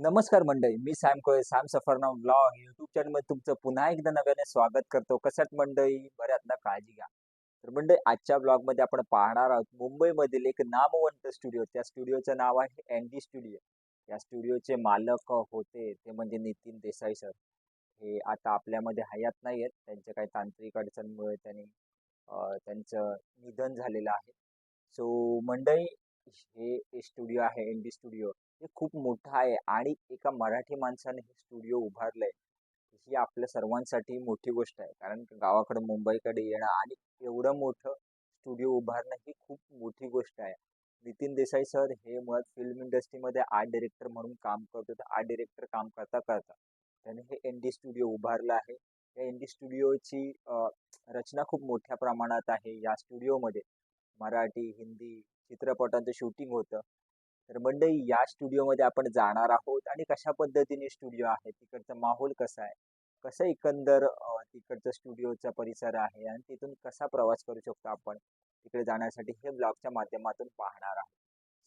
नमस्कार मंडळी मी Sam Kole Sam Safarnav blog YouTube चॅनलमध्ये तुमचं पुन्हा एकदा नव्याने स्वागत करतो. कसं मंडळी? बऱ्यातला काळजी घ्या. तर मंडळी आजच्या ब्लॉगमध्ये आपण पाहणार आहोत मुंबईमधील एक नामवंत स्टुडिओ त्या स्टुडिओचं नाव आहे एन डी स्टुडिओ या स्टुडिओचे मालक होते ते म्हणजे नितीन देसाई सर हे आता आपल्यामध्ये हयात नाही आहेत त्यांच्या काही तांत्रिक अडचणमुळे त्यांनी त्यांचं निधन झालेलं आहे. सो मंडळी हे स्टुडिओ आहे एन डी स्टुडिओ हे खूप मोठं आहे आणि एका मराठी माणसाने हे स्टुडिओ उभारलंय. ही आपल्या सर्वांसाठी मोठी गोष्ट आहे. कारण गावाकडे मुंबईकडे येणं आणि एवढं मोठं स्टुडिओ उभारणं ही खूप मोठी गोष्ट आहे. नितीन देसाई सर हे मुळात फिल्म इंडस्ट्रीमध्ये आर्ट डिरेक्टर म्हणून काम करतो तर आर्ट डिरेक्टर काम करता करता त्याने हे एन डी स्टुडिओ उभारलं आहे. या एन डी स्टुडिओची रचना खूप मोठ्या प्रमाणात आहे या स्टुडिओमध्ये. मराठी हिंदी चित्रपटांचं शूटिंग होतं. तर मंडळी या स्टुडिओमध्ये आपण जाणार आहोत आणि कशा पद्धतीने स्टुडिओ आहे तिकडचा माहोल कसा आहे? कसं एकंदर तिकडचा तिकडचं स्टुडिओचा परिसर आहे आणि तिथून कसा प्रवास करू शकतो आपण? तिकडे जाण्यासाठी हे ब्लॉगच्या माध्यमातून पाहणार आहोत.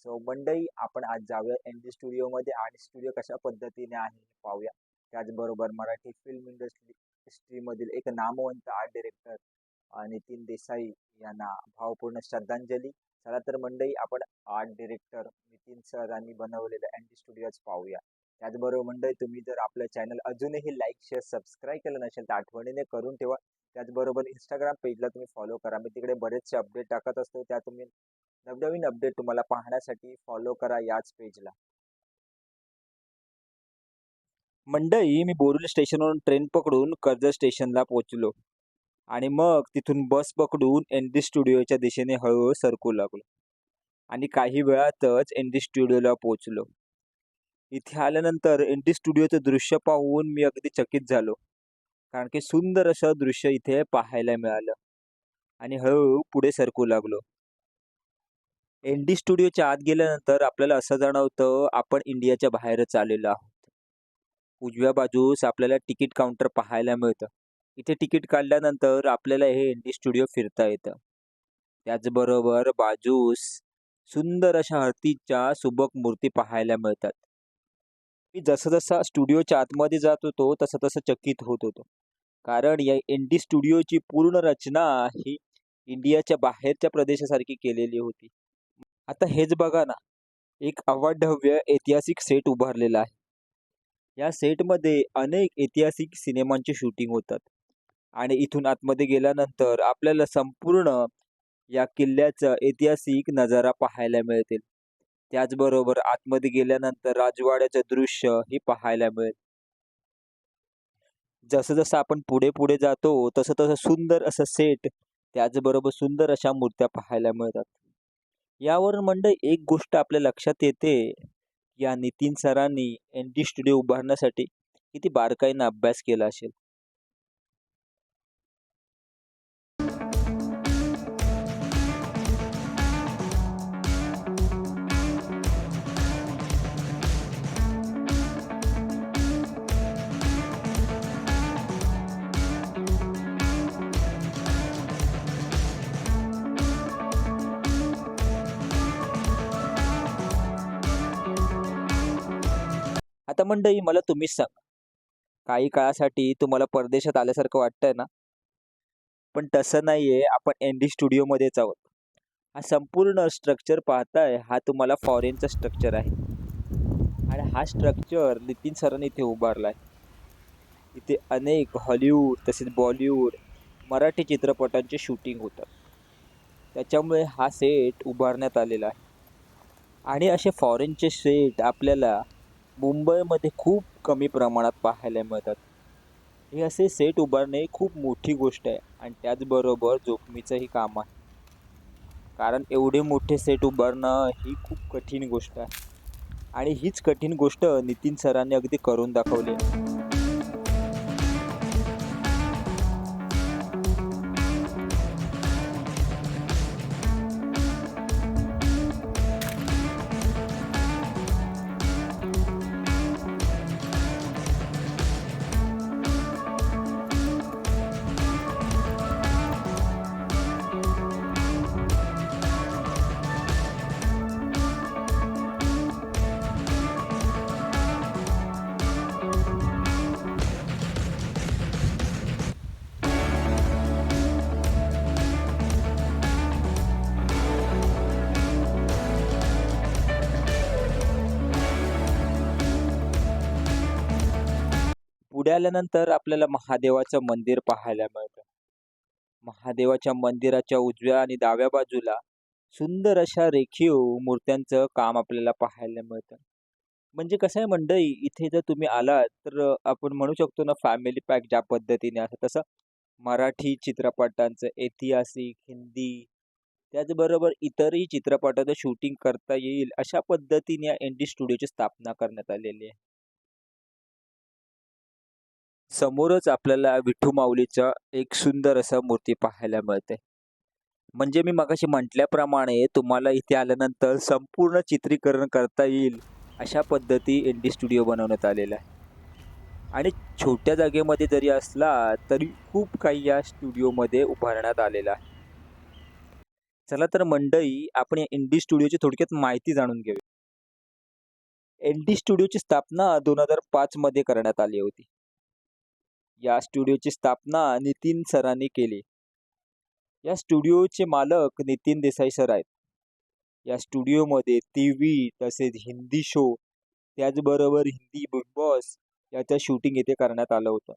सो मंडळी आपण आज जाऊया एम डी स्टुडिओमध्ये आणि स्टुडिओ कशा पद्धतीने आहे हे पाहूया. त्याचबरोबर मराठी फिल्म इंडस्ट्री इंडस्ट्रीमधील एक नामवंत आर्ट डिरेक्टर नितीन देसाई यांना भावपूर्ण श्रद्धांजली चला तर मंडळी आपण आर्ट डिरेक्टर नितीन सरांनी बनवलेलं अँटी स्टुडिओज पाहूया. त्याचबरोबर मंडळी तुम्ही जर आपलं चॅनल अजूनही लाईक शेअर सबस्क्राईब केलं नसेल तर आठवणीने करून ठेवा. त्याचबरोबर इंस्टाग्राम पेजला तुम्ही फॉलो करा. मी तिकडे बरेचसे अपडेट टाकत असतो. त्या तुम्ही नवनवीन अपडेट तुम्हाला पाहण्यासाठी फॉलो करा याच पेजला मंडळी मी बोरुल स्टेशनवरून ट्रेन पकडून कर्जत स्टेशनला पोहोचलो. आणि मग तिथून बस पकडून एन डी स्टुडिओच्या दिशेने हळूहळू सरकू लागलो. आणि काही वेळातच एन डी स्टुडिओला पोहोचलो. इथे आल्यानंतर एन डी स्टुडिओचं दृश्य पाहून मी अगदी चकित झालो. कारण की सुंदर असं दृश्य इथे पाहायला मिळालं. आणि हळूहळू पुढे सरकू लागलो. एन डी स्टुडिओच्या आत गेल्यानंतर आपल्याला असं जाणवतं आपण इंडियाच्या बाहेरच आलेलो आहोत. उजव्या बाजूस आपल्याला तिकीट काउंटर पाहायला मिळतं. इथे तिकीट काढल्यानंतर आपल्याला हे एन डी स्टुडिओ फिरता येतं. त्याचबरोबर बाजूस सुंदर अशा हत्तीच्या सुबक मूर्ती पाहायला मिळतात. मी जसं जसा स्टुडिओच्या आतमध्ये जात होतो तसं तसं चकित होत होतो. कारण या एन डी स्टुडिओची पूर्ण रचना ही इंडियाच्या बाहेरच्या प्रदेशासारखी केलेली होती. आता हेच बघा ना एक अवाढव्य ऐतिहासिक सेट उभारलेला आहे. या सेटमध्ये अनेक ऐतिहासिक सिनेमांचे शूटिंग होतात. आणि इथून आतमध्ये गेल्यानंतर आपल्याला संपूर्ण या किल्ल्याचा ऐतिहासिक नजारा पाहायला मिळतील. त्याचबरोबर आतमध्ये गेल्यानंतर राजवाड्याचं दृश्य हे पाहायला मिळेल. जसं जसं आपण पुढे पुढे जातो तसं तसं सुंदर असं सेट त्याचबरोबर सुंदर अशा मूर्त्या पाहायला मिळतात. यावर मंडळी एक गोष्ट आपल्या लक्षात येते या नितीन सरांनी एन डी स्टुडिओ उभारण्यासाठी किती बारकाईनं अभ्यास केला असेल. आता मंडळी मला तुम्हीच सांगा. काही काळासाठी तुम्हाला परदेशात आल्यासारखं वाटतंय ना? पण तसं नाहीये. आपण एन डी स्टुडिओमध्येच आहोत. हा संपूर्ण स्ट्रक्चर पाहताय हा तुम्हाला फॉरेनचा स्ट्रक्चर आहे. आणि हा स्ट्रक्चर नितीन सरांनी इथे उभारला आहे. इथे अनेक हॉलिवूड तसेच बॉलिवूड मराठी चित्रपटांचे शूटिंग होतात त्याच्यामुळे हा सेट उभारण्यात आलेला आहे. आणि असे फॉरेनचे सेट आपल्याला मुंबईमध्ये खूप कमी प्रमाणात पाहायला मिळतात. हे असे सेट उभारणे खूप मोठी गोष्ट आहे आणि त्याचबरोबर जोखमीचंही काम आहे. कारण एवढे मोठे सेट उभारणं ही खूप कठीण गोष्ट आहे. आणि हीच कठीण गोष्ट नितीन सरांनी अगदी करून दाखवली आहे. पुढे आल्यानंतर आपल्याला महादेवाचं मंदिर पाहायला मिळतं. महादेवाच्या मंदिराच्या उजव्या आणि डाव्या बाजूला सुंदर अशा रेखीव मूर्त्यांचं काम आपल्याला पाहायला मिळतं. म्हणजे कसं आहे मंडई इथे जर तुम्ही आलात तर आपण म्हणू शकतो ना फॅमिली पॅक ज्या पद्धतीने असं तसं मराठी चित्रपटांचं ऐतिहासिक, हिंदी त्याचबरोबर इतरही चित्रपटाचं शूटिंग करता येईल अशा पद्धतीने या एन-डी स्टुडिओची स्थापना करण्यात आलेली आहे. समोरच आपल्याला विठू माऊलीचा एक सुंदर असा मूर्ती पाहायला मिळते. म्हणजे मी मगाशी म्हटल्याप्रमाणे तुम्हाला इथे आल्यानंतर संपूर्ण चित्रीकरण करता येईल अशा पद्धती एन-डी स्टुडिओ बनवण्यात आलेला आहे. आणि छोट्या जागेमध्ये जरी असला तरी खूप काही या स्टुडिओमध्ये उभारण्यात आलेला आहे. चला तर मंडई आपण या एन-डी स्टुडिओची थोडक्यात माहिती जाणून घेऊया. एन-डी स्टुडिओची स्थापना 2005 मध्ये करण्यात आली होती. या स्टुडिओची स्थापना नितीन सरांनी केली. या स्टुडिओचे मालक नितीन देसाई सर आहेत. या स्टुडिओमध्ये टीव्ही तसेच हिंदी शो त्याचबरोबर हिंदी बिग बॉस याचं शूटिंग येथे करण्यात आलं होतं.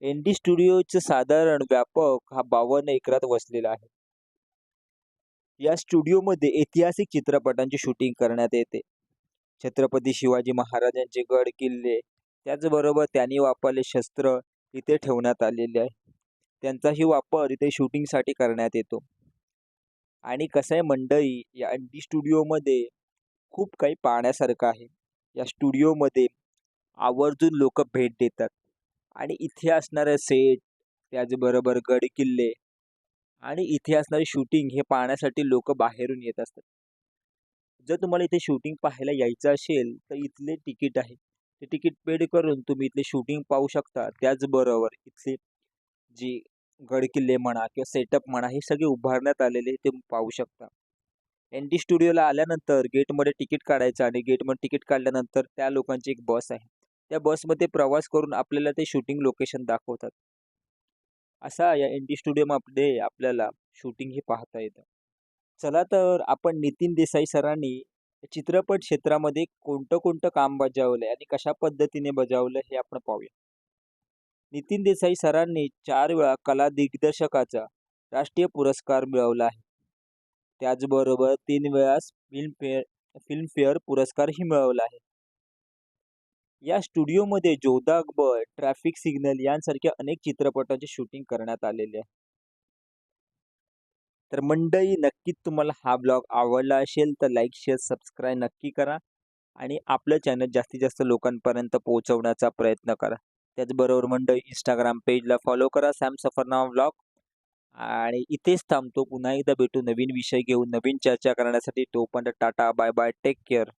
एन-डी स्टुडिओचं साधारण व्यापक हा 52 एकरात वसलेला आहे. या स्टुडिओमध्ये ऐतिहासिक चित्रपटांची शूटिंग करण्यात येते. छत्रपती शिवाजी महाराजांचे गड किल्ले त्याचबरोबर त्यांनी वापरले शस्त्र इथे ठेवण्यात आलेले आहे. त्यांचाही वापर इथे शूटिंगसाठी करण्यात येतो. आणि कसं आहे मंडळी या अंडी स्टुडिओमध्ये खूप काही पाहण्यासारखं आहे. या स्टुडिओमध्ये आवर्जून लोक भेट देतात आणि इथे असणारे सेट त्याचबरोबर गड किल्ले आणि इथे असणारे शूटिंग हे पाहण्यासाठी लोक बाहेरून येत असतात. जर तुम्हाला इथे शूटिंग पाहायला यायचं असेल तर इथले तिकीट आहे. ते तिकीट पेड करून तुम्ही इथले शूटिंग पाहू शकता. त्याचबरोबर इथले जी गडकिल्ले म्हणा किंवा सेटअप म्हणा हे सगळे उभारण्यात आलेले ते पाहू शकता. एन-डी स्टुडिओला आल्यानंतर गेटमध्ये तिकीट काढायचं आणि गेटमध्ये तिकीट काढल्यानंतर त्या लोकांची एक बस आहे. त्या बसमध्ये प्रवास करून आपल्याला ते शूटिंग लोकेशन दाखवतात. असा या एन-डी स्टुडिओमध्ये आपल्याला शूटिंग हे पाहता येतं. चला तर आपण नितीन देसाई सरांनी चित्रपट क्षेत्रामध्ये कोणतं-कोणतं काम बजावलंय आणि कशा पद्धतीने बजावलं हे आपण पाहूया. नितीन देसाई सरांनी चार वेळा कला दिग्दर्शकाचा राष्ट्रीय पुरस्कार मिळवला आहे. त्याचबरोबर तीन वेळा फिल्मफेअर फिल्मफेअर पुरस्कारही मिळवला आहे. या स्टुडिओमध्ये जोधा अकबर, ट्रॅफिक सिग्नल यांसारख्या अनेक चित्रपटांचे शूटिंग करण्यात आलेले आहे. तर मंडळी नक्कीच तुम्हाला हा ब्लॉग आवडला असेल तर लाईक, शेअर, सबस्क्राईब नक्की करा आणि आपलं चॅनल जास्तीत जास्त लोकांपर्यंत पोहोचवण्याचा प्रयत्न करा. त्याचबरोबर मंडळी इंस्टाग्राम पेजला फॉलो करा सॅम सफरनामा ब्लॉग आणि इथेच थांबतो. पुन्हा एकदा भेटू नवीन विषय घेऊन नवीन चर्चा करण्यासाठी. तोपर्यंत tata, bye bye, take care.